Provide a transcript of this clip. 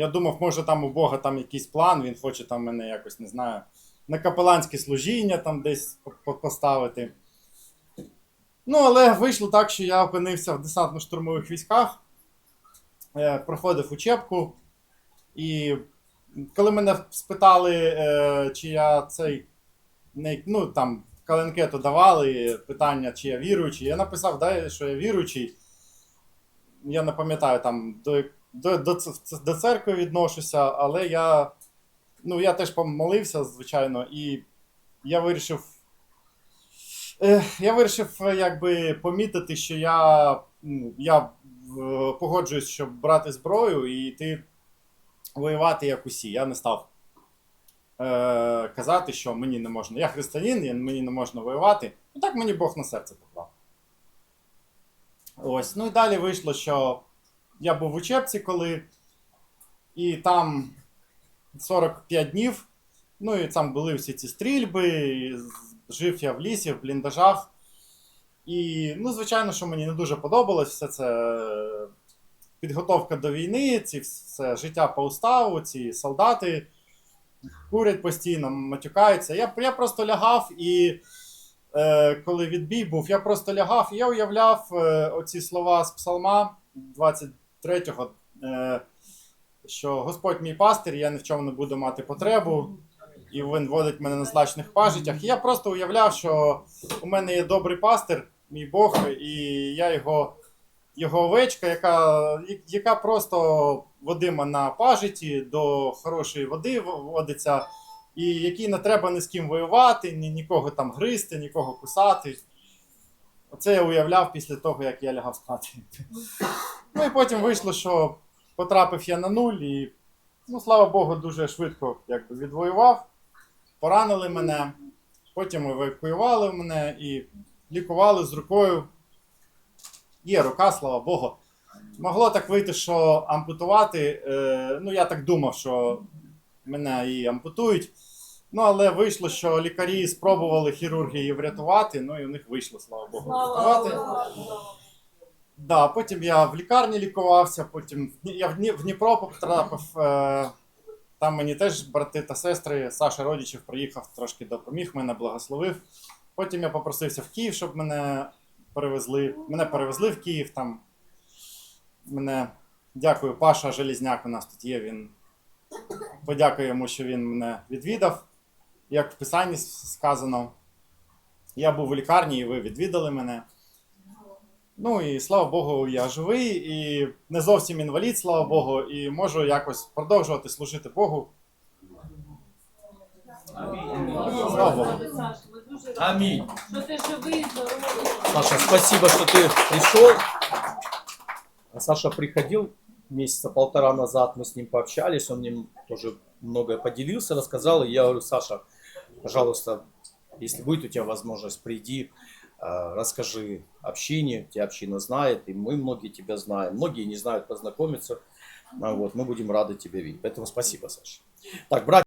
Я думав, може там у Бога там якийсь план, він хоче там мене якось, не знаю, на капеланське служіння там десь по- по- поставити. Ну, але вийшло так, що я опинився в десантно-штурмових військах, е, проходив учебку, і коли мене спитали, е, чи я цей, ну там, коли анкету давали, питання, чи я віруючий, я написав, да, що я віруючий. Я не пам'ятаю там до, до, до, до церкви відношуся, але я, ну, я теж помолився, звичайно, і я вирішив. Е, я вирішив е, якби помітити, що я, я е, погоджуюсь, щоб брати зброю і йти воювати як усі. Я не став е, казати, що мені не можна. Я християнин, мені не можна воювати. Ну так мені Бог на серце поклав. Ось. Ну і далі вийшло, що я був в учебці, коли і там 45 днів. Ну і там були всі ці стрільби, жив я в лісі, в бліндажах. І, ну, звичайно, що мені не дуже подобалось все це підготовка до війни, ці все життя по уставу, ці солдати курять постійно, матюкаються. Я, я просто лягав і. Е, коли відбій був, я просто лягав і я уявляв е, оці слова з Псалма 23-го, е, що Господь мій пастир, я ні в чому не буду мати потребу, і він водить мене на злачних пажитях. І я просто уявляв, що у мене є добрий пастир, мій Бог, і я його, його овечка, яка, яка просто водима на пажиті до хорошої води водиться і який не треба ні з ким воювати, ні, нікого там гризти, нікого кусати. Оце я уявляв після того, як я лягав спати. Ну і потім вийшло, що потрапив я на нуль, і, ну, слава Богу, дуже швидко якби, відвоював. Поранили мене, потім евакуювали мене і лікували з рукою. Є рука, слава Богу. Могло так вийти, що ампутувати. Е, ну, я так думав, що мене і ампутують. Ну, але вийшло, що лікарі спробували хірурги її врятувати, ну і у них вийшло, слава Богу, врятувати. Да, потім я в лікарні лікувався, потім я в Дніпро потрапив. Е, там мені теж брати та сестри, Саша Родичів приїхав, трошки допоміг, мене благословив. Потім я попросився в Київ, щоб мене перевезли. Мене перевезли в Київ. Там мене дякую, Паша Желізняк у нас тут є. Він подякую йому, що він мене відвідав. Як в писанні сказано, я був у лікарні, і ви відвідали мене. Ну і слава Богу, я живий і не зовсім інвалід, слава Богу, і можу якось продовжувати служити Богу. Слава Богу. Саш, ми дуже раді, Аминь. що ти живий, здоровий. Саша, спасибо, что ты пришел. А Саша приходил месяца полтора назад, мы с ним пообщались, он мне тоже многое поделился, рассказал. И я говорю, Саша, пожалуйста, если будет у тебя возможность, приди, э, расскажи общине, тебя община знает, и мы многие тебя знаем, многие не знают познакомиться. А Вот, мы будем рады тебя видеть. Поэтому спасибо, Саша. Так, братья.